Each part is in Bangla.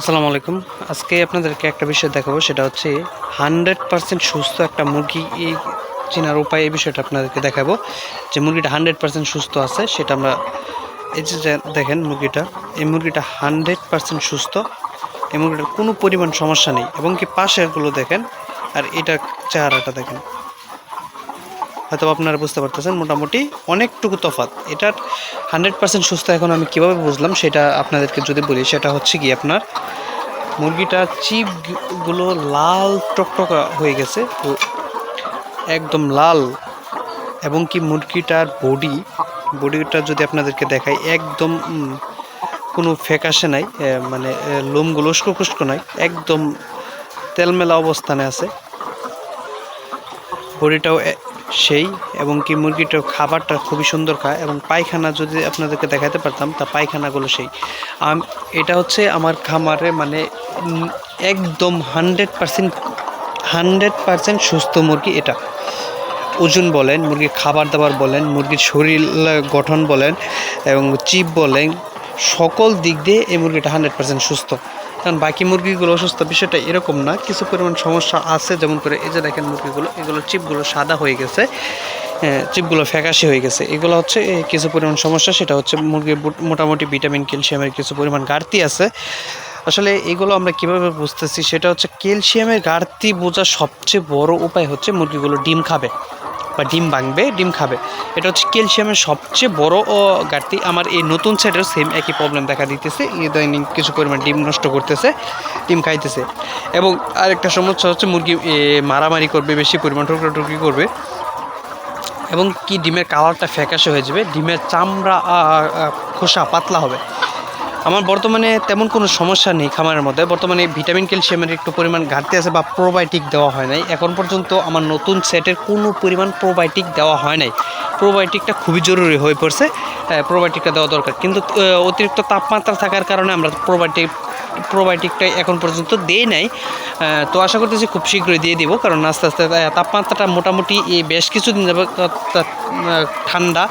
আসসালামু আলাইকুম। আজকে আপনাদেরকে একটা বিষয় দেখাবো, সেটা হচ্ছে হান্ড্রেড পার্সেন্ট সুস্থ একটা মুরগি, এই চেনার উপায় এই বিষয়টা আপনাদেরকে দেখাবো। যে মুরগিটা হান্ড্রেড পার্সেন্ট সুস্থ আছে, সেটা আমরা এই যে দেখেন মুরগিটা, এই মুরগিটা হান্ড্রেড পার্সেন্ট সুস্থ। এই মুরগিটার কোনো পরিমাণ সমস্যা নেই, এবং কি পাশেরগুলো দেখেন, আর এটা চেহারাটা দেখেন। হয়তো আপনারা বুঝতে পারতেছেন, মোটামুটি অনেকটুকু তফাৎ। এটার হান্ড্রেড পার্সেন্ট সুস্থ এখন আমি কীভাবে বুঝলাম সেটা আপনাদেরকে যদি বলি, সেটা হচ্ছে কি আপনার মুরগিটার চিপগুলো লাল টকটকা হয়ে গেছে, তো একদম লাল। এবং কি মুরগিটার বডি বডিটা যদি আপনাদেরকে দেখাই, একদম কোনো ফ্যাকাশে নাই মানে লোমগুলো উস্কো খুস্কো নাই, একদম তেলমেলা অবস্থানে আছে। বড়িটাও সেই এবং কি মুরগিটার খাবারটা খুবই সুন্দর খায় এবং পায়খানা যদি আপনাদেরকে দেখাতে পারতাম, তা পায়খানাগুলো সেই। এটা হচ্ছে আমার খামারে মানে একদম হান্ড্রেড পার্সেন্ট হান্ড্রেড পার্সেন্ট সুস্থ মুরগি এটা। ওজন বলেন, মুরগির খাবার দাবার বলেন, মুরগির শরীর গঠন বলেন এবং চিপ বলেন, সকল দিক দিয়ে এই মুরগিটা হান্ড্রেড পারসেন্ট সুস্থ। কারণ বাকি মুরগিগুলো অসুস্থ, বিষয়টা এরকম না। কিছু পরিমাণ সমস্যা আছে, যেমন করে এই যে দেখেন মুরগিগুলো, এগুলো চিপগুলো সাদা হয়ে গেছে চিপগুলো ফ্যাকাশি হয়ে গেছে। এগুলো হচ্ছে কিছু পরিমাণ সমস্যা, সেটা হচ্ছে মুরগির মোটামুটি ভিটামিন, ক্যালসিয়ামের কিছু পরিমাণ ঘাটতি আছে। আসলে এগুলো আমরা কীভাবে বুঝতেছি, সেটা হচ্ছে ক্যালসিয়ামের ঘাটতি বোঝার সবচেয়ে বড় উপায় হচ্ছে মুরগিগুলো ডিম খাবে। বা ডিম ভাঙবে, ডিম খাবে। এটা হচ্ছে ক্যালসিয়ামের সবচেয়ে বড় ঘাটতি। আমার এই নতুন সেটের সেম একই প্রবলেম দেখা দিতেছে। ইদানিং কিছু পরিমাণ ডিম নষ্ট করতেছে, ডিম খাইতেছে। এবং আরেকটা সমস্যা হচ্ছে মুরগি মারামারি করবে, বেশি পরিমাণ টুকরো করবে। এবং কি ডিমের কালারটা ফ্যাকাশে হয়ে যাবে, ডিমের চামড়া খোসা পাতলা হবে। আমার বর্তমানে তেমন কোনো সমস্যা নেই খামারের মধ্যে। বর্তমানে ভিটামিন, ক্যালসিয়ামের একটু পরিমাণ ঘাটতি আছে বা প্রোবায়োটিক দেওয়া হয় নাই। এখন পর্যন্ত আমার নতুন সেটের কোনো পরিমাণ প্রোবায়োটিক দেওয়া হয় নাই। প্রোবায়োটিকটা খুবই জরুরি হয়ে পড়ছে। প্রোবায়োটিকটা দেওয়া দরকার। কিন্তু অতিরিক্ত তাপমাত্রা থাকার কারণে আমরা প্রোবায়োটিক প্রোবায়োটিকটা এখন পর্যন্ত দেই নাই। তো আশা করতেছি খুব শীঘ্রই দিয়ে দিব কারণ আস্তে আস্তে তাপমাত্রাটা মোটামুটি এই বেশ কিছুদিন আহ, ঠান্ডা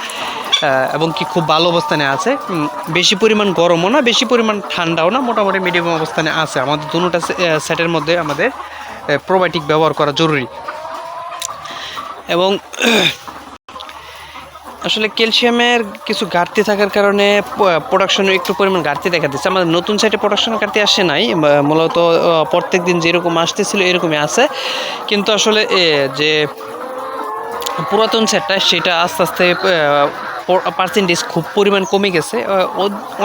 এবং কি খুব ভালো অবস্থানে আছে। বেশি পরিমাণ গরমও না বেশি পরিমাণ ঠান্ডাও না মোটামুটি মিডিয়াম অবস্থানে আছে। আমাদের দুটোটা সেটের মধ্যে আমাদের প্রোবায়োটিক ব্যবহার করা জরুরি। এবং আসলে ক্যালসিয়ামের কিছু ঘাটতি থাকার কারণে প্রোডাকশনের একটু পরিমাণ ঘাটতি দেখা দিচ্ছে। আমাদের নতুন সাইটে প্রোডাকশনের ঘাটতি আসে নাই মূলত প্রত্যেক দিন যেরকম আসতেছিল এরকমই আছে। কিন্তু আসলে যে পুরাতন সেটটা সেটা আস্তে আস্তে পার্সেন্টেজ খুব পরিমাণ কমে গেছে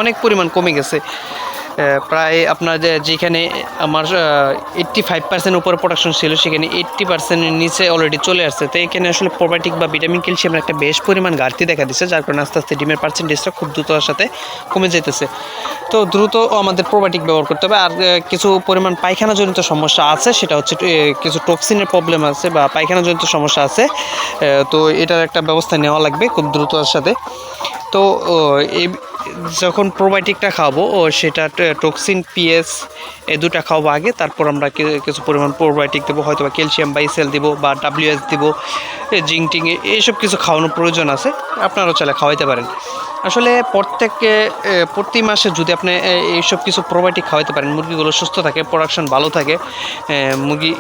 অনেক পরিমাণ কমে গেছে। প্রায় আপনার যেখানে আমার এইট্টি ফাইভ পার্সেন্ট উপরে প্রোডাকশন ছিল, সেখানে এইট্টি পার্সেন্টের নিচে অলরেডি চলে আসছে। তো এখানে আসলে প্রোবায়োটিক বা ভিটামিন ক্যালসিয়ামের একটা বেশ পরিমাণ ঘাটতি দেখা দিচ্ছে, যার কারণে আস্তে আস্তে ডিমের পার্সেন্টেজটা খুব দ্রুততার সাথে কমে যেতেছে তো দ্রুত আমাদের প্রোবায়োটিক ব্যবহার করতে হবে। আর কিছু পরিমাণ পায়খানাজনিত সমস্যা আছে, সেটা হচ্ছে কিছু টক্সিনের প্রবলেম আছে বা পায়খানাজনিত সমস্যা আছে তো এটার একটা ব্যবস্থা নেওয়া লাগবে খুব দ্রুততার সাথে। তো এই যখন প্রোবায়োটিকটা খাব, ও সেটা টক্সিন পিএস এ দুটা খাওয়াবো আগে, তারপর আমরা কিছু পরিমাণ প্রোবায়োটিক দেবো হয়তো বা ক্যালসিয়াম বাইসেল দেবো বা ডাব্লিউএস দেবো। জিঙ্ক টিং এইসব কিছু খাওয়ানোর প্রয়োজন আছে আপনারাও চাইলে খাওয়াইতে পারেন। আসলে প্রত্যেক এ, এ, প্রতি মাসে যদি আপনি এইসব কিছু প্রোবায়োটিক খাওয়াইতে পারেন মুরগিগুলো সুস্থ থাকে প্রোডাকশন ভালো থাকে মুরগি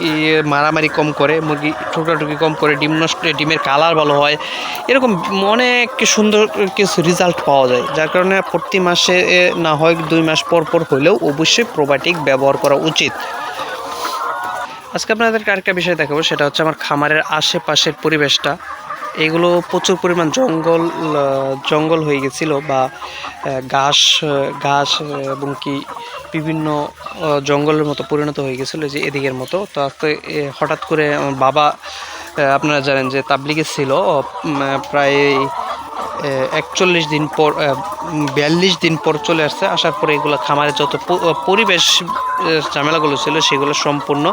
মারামারি কম করে মুরগি টুকরাটুকি কম করে ডিম নষ্ট ডিমের কালার ভালো হয় এরকম অনেক সুন্দর কিছু রেজাল্ট পাওয়া যায়। যার কারণে প্রতি মাসে না হয় দুই মাস পর পর হলেও অবশ্যই প্রোবায়োটিক ব্যবহার করা উচিত। আজকে আপনাদেরকে আরেকটা বিষয় দেখাবো? সেটা হচ্ছে আমার খামারের আশেপাশের পরিবেশটা। এগুলো প্রচুর পরিমাণ জঙ্গল জঙ্গল হয়ে গেছিল বা ঘাস ঘাস এবং কি বিভিন্ন জঙ্গলের মতো পরিণত হয়ে গেছিল যে এদিকের মতো। তো আজকে হঠাৎ করে আমার বাবা আপনারা জানেন যে তাবলিগে ছিল প্রায় একচল্লিশ দিন পর বিয়াল্লিশ দিন পর চলে আসছে। আসার পরে এগুলো খামারে যত পরিবেশ ঝামেলাগুলো ছিল, সেগুলো সম্পূর্ণ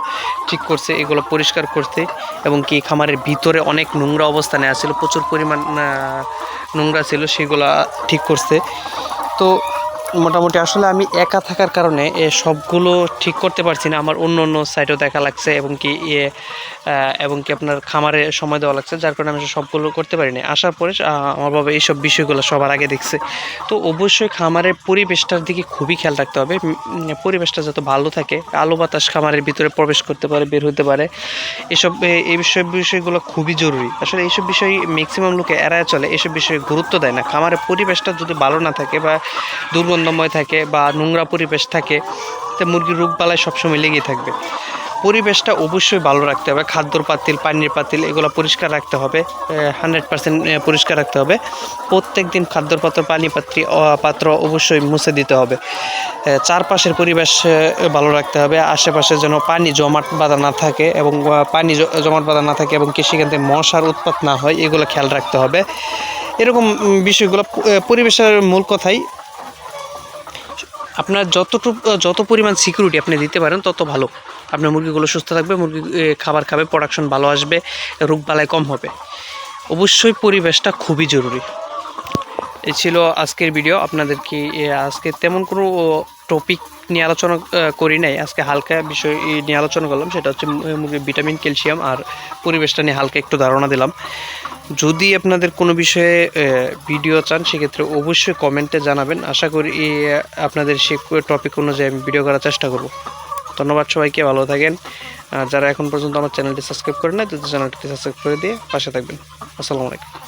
ঠিক করছে, এগুলো পরিষ্কার করছে এবং কি খামারের ভিতরে অনেক নোংরা অবস্থানে আসছিল প্রচুর পরিমাণ নোংরা ছিল, সেগুলো ঠিক করছে। তো মোটামুটি আসলে আমি একা থাকার কারণে সবগুলো ঠিক করতে পারছি না। আমার অন্য অন্য সাইডেও দেখা লাগছে এবং কি ইয়ে এবং কি আপনার খামারে সময় দেওয়া লাগছে, যার কারণে আমি সবগুলো করতে পারিনি। আসার পরে আমার বাবা এইসব বিষয়গুলো সবার আগে দেখছে। তো অবশ্যই খামারের পরিবেশটার দিকে খুবই খেয়াল রাখতে হবে। পরিবেশটা যত ভালো থাকে, আলো বাতাস খামারের ভিতরে প্রবেশ করতে পারে, বের হতে পারে, এসব এই বিষয় বিষয়গুলো খুবই জরুরি। আসলে এইসব বিষয় ম্যাক্সিমাম লোকে এড়ায় চলে এসব বিষয়ে গুরুত্ব দেয় না। খামারের পরিবেশটা যদি ভালো না থাকে বা দুর্গন্ধময় থাকে বা নোংরা পরিবেশ থাকে, তো মুরগির রোগ বালায় সবসময় লেগেই থাকবে। পরিবেশটা অবশ্যই ভালো রাখতে হবে। খাদ্যর পাতিল, পানির পাতিল, এগুলো পরিষ্কার রাখতে হবে। হান্ড্রেড পার্সেন্ট পরিষ্কার রাখতে হবে। প্রত্যেক দিন খাদ্যর পাত্র, পানি পাত্রী পাত্র অবশ্যই মুছে দিতে হবে। চারপাশের পরিবেশ ভালো রাখতে হবে। আশেপাশে যেন পানি জমাট বাঁধা না থাকে এবং পানি জমাট বাঁধা না থাকে এবং কি সেখান থেকে মশার উৎপাত না হয়, এগুলো খেয়াল রাখতে হবে। এরকম বিষয়গুলো পরিবেশের মূল কথাই আপনার যতটুকু যত পরিমাণ সিকিউরিটি আপনি দিতে পারেন তত ভালো। আপনার মুরগিগুলো সুস্থ থাকবে মুরগি খাবার খাবে প্রোডাকশন ভালো আসবে রোগ বালাই কম হবে। অবশ্যই পরিবেশটা খুবই জরুরি। এই ছিল আজকের ভিডিও আপনাদেরকে এ, আজকে তেমন কোনো টপিক নিয়ে আলোচনা করি নাই। আজকে হালকা বিষয় নিয়ে আলোচনা করলাম সেটা হচ্ছে ভিটামিন ক্যালসিয়াম আর পরিবেশটা নিয়ে হালকা একটু ধারণা দিলাম। যদি আপনাদের কোনো বিষয়ে ভিডিও চান, সেক্ষেত্রে অবশ্যই কমেন্টে জানাবেন। আশা করি আপনাদের সে টপিক অনুযায়ী আমি ভিডিও করার চেষ্টা করব। ধন্যবাদ সবাইকে, ভালো থাকেন। যারা এখন পর্যন্ত আমার চ্যানেলটি সাবস্ক্রাইব করে নেয় তাদের চ্যানেলটি সাবস্ক্রাইব করে দিয়ে পাশে থাকবেন। আসসালামু আলাইকুম।